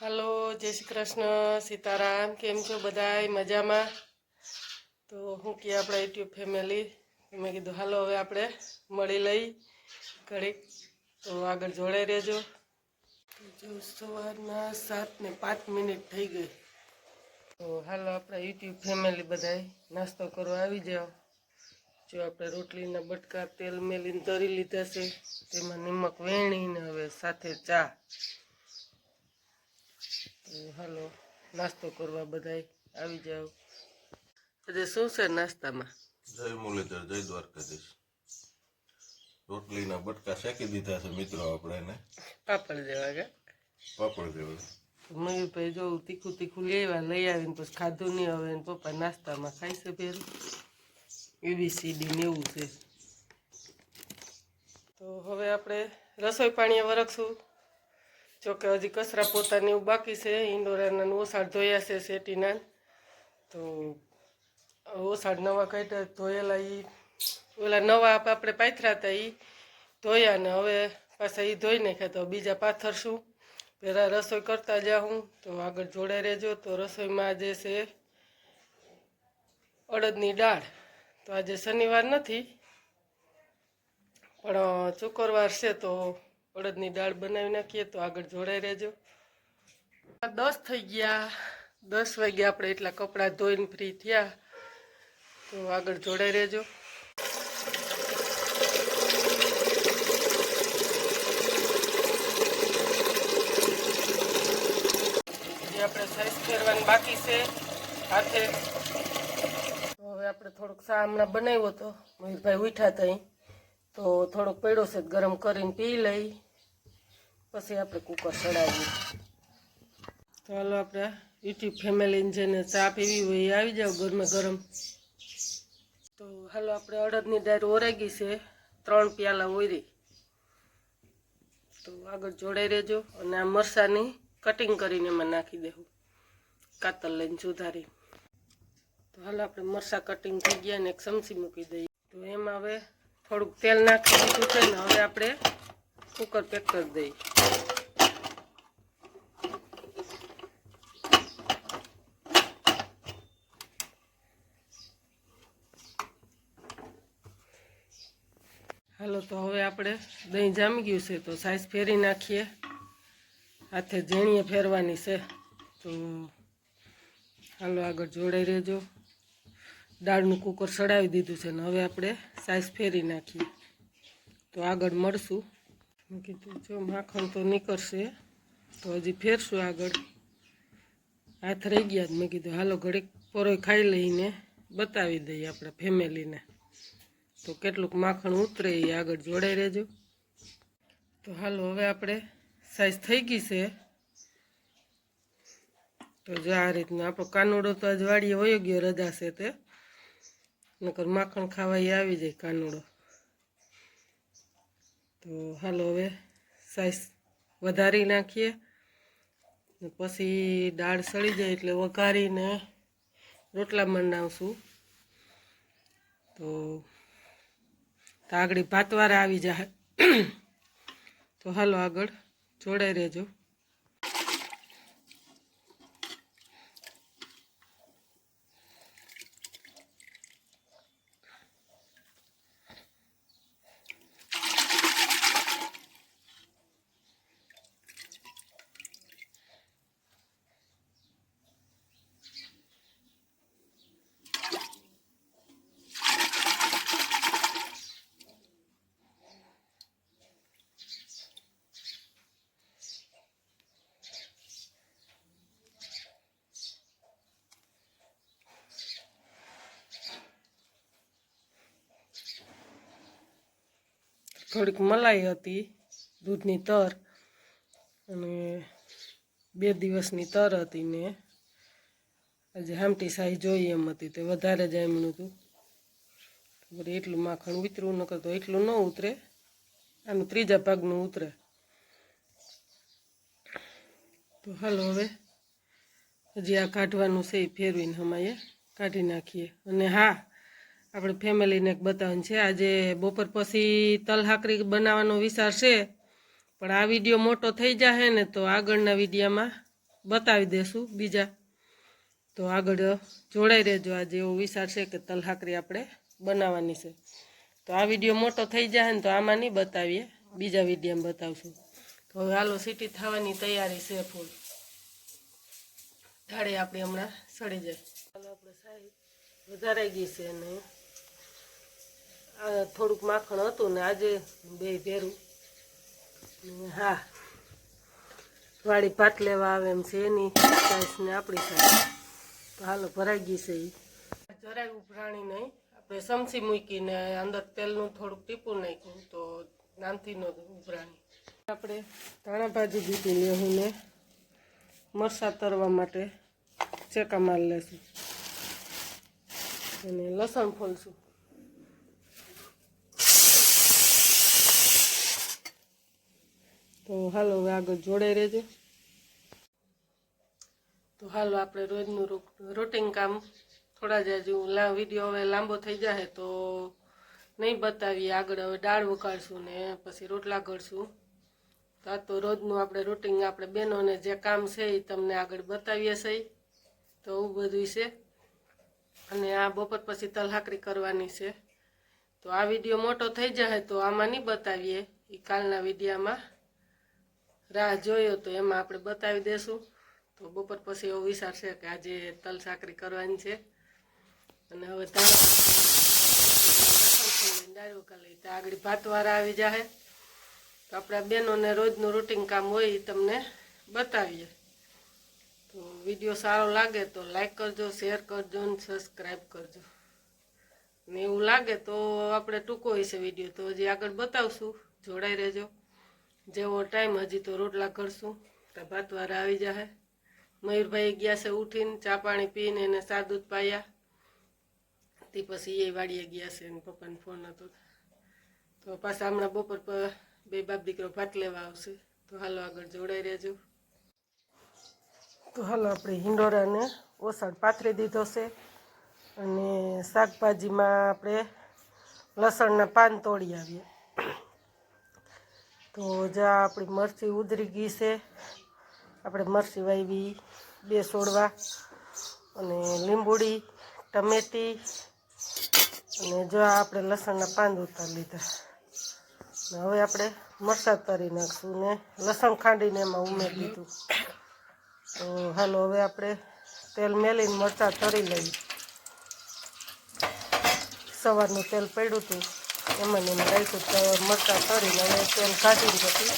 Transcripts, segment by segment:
હાલો, જય શ્રી કૃષ્ણ, સીતારામ, કેમ છો બધાય? મજામાં? તો હું કે આપણા યુટ્યુબ ફેમિલી મેં કીધું, હાલો, હવે આપણે મળી લઈ ઘડીક. તો આગળ જોડાઈ રહેજો. જો સવારના સાત ને પાંચ મિનિટ થઈ ગઈ. તો હાલો, આપણા યુટ્યુબ ફેમિલી બધાય, નાસ્તો કરવા આવી જાઓ. જો આપણે રોટલીના બટકા, તેલ મેલીને તરી લીધા છે, તેમાં નિમક, વેણીને હવે સાથે ચા. હાલો નાસ્તો કરવા બધાય આવી જાઓ. આજે શું છે નાસ્તામાં? જય મુરલીધર જય દ્વારકાધીશ. રોટલીના બટકા શેકી દીધા છે મિત્રો આપણે ને પાપડ જેવા કે? પાપડ જેવું. મયુરભાઈ જો તીખું તીખું લેવા લઈ આવીને પછી ખાધું નહીં હવે પપ્પા નાસ્તામાં ખાઈ છે પેલું એબીસીડી ને એવું છે. તો હવે આપણે રસોઈ પાણીએ વરખશું. જોકે હજી કચરા પોતાની એવું બાકી છે. ઇન્દોરાના ઓસાડ ધોયા છે શેટીના. તો ઓસાડ નવા કાઢ્યા, ધોયેલા એ ઓલા નવા આપણે પાથરા હતા એ ધોયા ને હવે પાછા એ ધોઈ નાખ્યા તો બીજા પાથરશું પહેલાં રસોઈ કરતા જાઉં તો આગળ જોડાઈ રહેજો. તો રસોઈમાં આજે છે અડદની દાળ. તો આજે શનિવાર નથી, પણ શુક્રવાર છે તો અડદની દાળ બનાવી નાખીએ તો આગળ જોડાઈ રહેજો. દસ થઈ ગયા. દસ વાગ્યા આપણે એટલા કપડાં ધોઈને ફ્રી થયા. તો આગળ જોડાઈ રહેજો. આપણે સાઈઝ ફેરવાની બાકી છે. હાથે. હવે આપણે થોડુંક સા હમણાં બનાવ્યો હતો મયુરભાઈ ઉઠ્યા હતા તો થોડોક પડ્યો છે ગરમ કરીને પી લઈ. પછી આપણે કુકર ચડાવીએ. તો હાલો આપણે યુટ્યુબ ફેમિલીને જેને ચા પીવી હોય એ આવી જાવ ગરમે ગરમ. તો હાલો આપણે અડદની દાળ ઓરાગી છે, ત્રણ પ્યાલા ઓરી. તો આગળ જોડાઈ રહેજો અને આ મરસાની કટિંગ કરીને એમાં નાખી દેવું. કાતર લઈને સુધારી. તો હાલ આપણે મરસા કટિંગ થઈ ગયા ને એક ચમચી મૂકી દઈએ. તો એમાં હવે થોડુંક તેલ નાખી દીધું છે ને હવે આપણે કુકર પેક કરી દઈ હાલો, તો હવે આપણે દહીં જામી ગયું છે, તો સાઈઝ ફેરી નાખીએ. હાથે ઝીણીએ ફેરવાની છે, તો હાલો, આગળ જોડાઈ રહેજો. દાળનું કુકર ચડાવી દીધું છે ને હવે આપણે સાઈઝ ફેરી નાખીએ. તો આગળ મળશું. કીધું, જો માખણ તો નીકળશે, તો હજી ફેરશું આગળ. હાથ રહી ગયા જ. મેં કીધું, હાલો, ઘડીક પરોય ખાઈ લઈને બતાવી દઈએ આપણા ફેમિલીને. તો કેટલુંક માખણ ઉતરે એ આગળ જોડાઈ રહેજો. તો હાલો, હવે આપણે સાઈઝ થઈ ગઈ છે. તો જો આ રીતના આપણો કાનુડો તો આજ વાડીએ વયો ગયો, રજા છે તે. નકર માખણ ખાવા આવી જાય કાનુડો. તો હાલો હવે સાઈઝ વધારી નાખીએ પછી દાળ સળી જાય એટલે વઘારીને રોટલા બનાવશું. તો આગળ ભાતવારા આવી જાય તો હાલો આગળ જોડાઈ રહેજો. થોડીક મલાઈ હતી, દૂધની તર અને બે દિવસની તર હતી ને. આજે હામટી સાઈ જોઈ એમ હતી, તે વધારે જ એમનું હતું વળી એટલું માખણ ઉતરવું નકર તો એટલું ન ઉતરે, આનું ત્રીજા ભાગનું ઉતરે. તો હાલો હવે, હજી આ કાઢવાનું છે એ ફેરવીને હમાએ કાઢી નાખીએ. અને હા આપણે ફેમિલીને બતાવવાનું છે. આજે બપોર પછી તલ હાકરી બનાવવાનો વિચાર છે. પણ આ વીડિયો મોટો થઈ જશે ને તો આગળના વિડીયામાં બતાવી દેશું બીજા. તો આગળ જોડાઈ રહેજો. આજે એવો વિચાર છે કે તલહાકરી આપણે બનાવવાની છે. તો આ વીડિયો મોટો થઈ જાય ને તો આમાં નહીં બતાવીએ. બીજા વિડીયામાં બતાવશું. તો હવે હાલો સીટી થવાની તૈયારી છે ફૂલ. ધાડે આપણે હમણાં સડી જાય. હાલો આપણે સાહેબ વધારાઈ ગઈ છે આ થોડુંક માખણ હતું ને આજે બે ભેરું. હા, વાળી ભાત લેવા આવે એમ છે એની સાઈઝ ને આપણી સાઈઝ તો હાલો, ભરાઈ ગઈ છે એ જરાય ઉભરાણી નહીં. આપણે સમસી મૂકીને અંદર તેલનું થોડુંક ટીપું નાખ્યું તો નામથી નો ઉભરાણી આપણે ધાણા ભાજી દીધી લેવું ને મરસા તરવા માટે ચેકા માર લેશું. અને લસણ ફોલશું. તો હાલો હવે આગળ જોડાઈ રહેજો. તો હાલો આપણે રોજનું રૂટિન કામ થોડા જ હજુ વીડિયો હવે લાંબો થઈ જાય તો નહીં બતાવીએ. આગળ હવે દાળ વગાડશું ને પછી રોટલા કરશું તો આ તો રોજનું આપણે રૂટિન આપણે બહેનોને જે કામ છે એ તમને આગળ બતાવીએ છે તો એવું બધું છે. અને આ બપોર પછી તલહાકરી કરવાની છે. તો આ વીડિયો મોટો થઈ જાય તો આમાં નહીં બતાવીએ. એ કાલના વિડીયામાં. રાહ જોયો તો એમાં આપણે બતાવી દેશું. તો બપોર પછી એવો વિચાર છે કે આજે તલ સાકરી કરવાની છે. અને હવે દાળ લઈ તો આગળ ભાતવાળા આવી જાય તો આપણા બહેનોને રોજનું રૂટિન કામ હોય એ તમને બતાવીએ. તો વીડિયો સારો લાગે તો લાઈક કરજો, શેર કરજો અને સબસ્ક્રાઈબ કરજો. ને એવું લાગે તો આપણે ટૂંકો હશે વીડિયો. તો હજી આગળ બતાવશું. જોડાઈ રહેજો. જેવો ટાઈમ હજી તો રોટલા કરશું, તો ભાતવાળા આવી જશે મયુરભાઈ ગયા છે ઉઠીને, ચા પાણી પીને એને સા દૂધ પાયા. તે પછી એ વાડીએ ગયા છે એને પપ્પાને ફોન હતો. તો પાછા હમણાં બપોર પર બે બાપ દીકરો ભાત લેવા આવશે. તો હાલો આગળ જોડાઈ રહેજો. તો હાલો આપણે હિંડોરાને ઓસાડ પાથરી દીધો છે. અને શાકભાજીમાં આપણે લસણના પાન તોડી આવીએ. તો જા આપણી મરચી ઉધરી ગઈ છે. આપણે મરચી વાવી બે છોડવા અને લીંબુડી, ટમેટી અને જો આપણે લસણના પાન ઉતાર લીધા. હવે આપણે મરચાં તરી નાખશું ને લસણ ખાંડીને એમાં ઉમેરી દીધું. તો હાલો હવે આપણે તેલ મેલીને મરચાં તરી લઈએ. સવારનું તેલ પડ્યું હતું. એમાં એમાં રાખ્યું મરચાં તરીને હવે તેલ કાઢીને પછી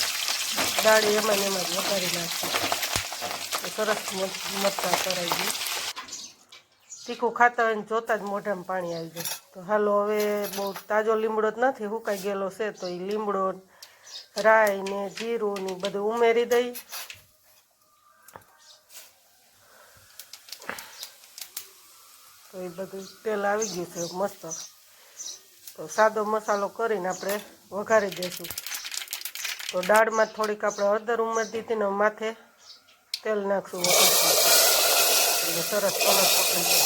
દાળી એમાં એમાં જ વઘારી નાખી સરસ મરચાં તરાઈ ગયું તીખું ખાતા હોય જોતાં જ મોઢામાં પાણી આવી જાય. તો હાલો હવે બહુ તાજો લીમડો જ નથી હુકાઈ ગયેલો છે, તો એ લીમડો રાઈ ને જીરું ને બધું ઉમેરી દઈ. તો એ બધું તેલ આવી ગયું છે, મસ્ત. તો સાદો મસાલો કરીને આપણે વઘારી દઈશું તો દાળમાં થોડીક આપણે હળદર ઉમેરી દીધી ને માથે તેલ નાખશું એટલે સરસ કલર પકડી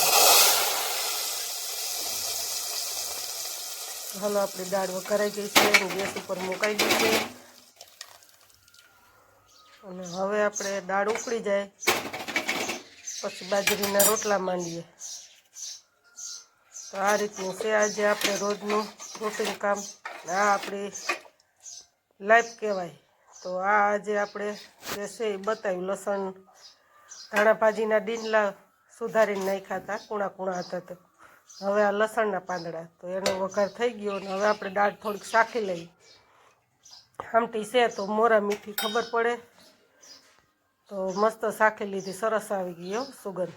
હાલો આપણી દાળ વઘારાઈ ગઈ છે. ગેસ ઉપર મુકાઈ ગઈ છે. અને હવે આપણે દાળ ઉકળી જાય. પછી બાજરીના રોટલા માંડીએ. તો આ રીતનું છે આજે આપણે રોજનું રૂટીન કામ. આ આપણી લાઈફ કહેવાય. તો આ આજે આપણે જે છે એ બતાવ્યું, લસણ ધાણા ભાજીના ડીંડલા સુધારીને નાખ્યા હતા, કૂણા કૂણા હતા તો. હવે આ લસણના પાંદડા, તો એનો વઘાર થઈ ગયો અને હવે આપણે દાળ થોડીક શાખી લઈ આમટી છે તો મોરા મીઠી ખબર પડે. તો મસ્ત શાખી લીધી, સરસ આવી હો સુગંધ.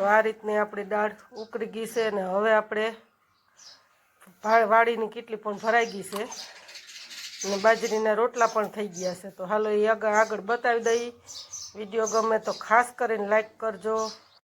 તો આ રીતની આપણી દાળ ઉકળી ગઈ છે ને હવે આપણે વાડીની કેટલી પણ ભરાઈ ગઈ છે. અને બાજરીના રોટલા પણ થઈ ગયા છે. તો હાલો એ આગળ આગળ બતાવી દઈ. વીડિયો ગમે તો ખાસ કરીને લાઈક કરજો.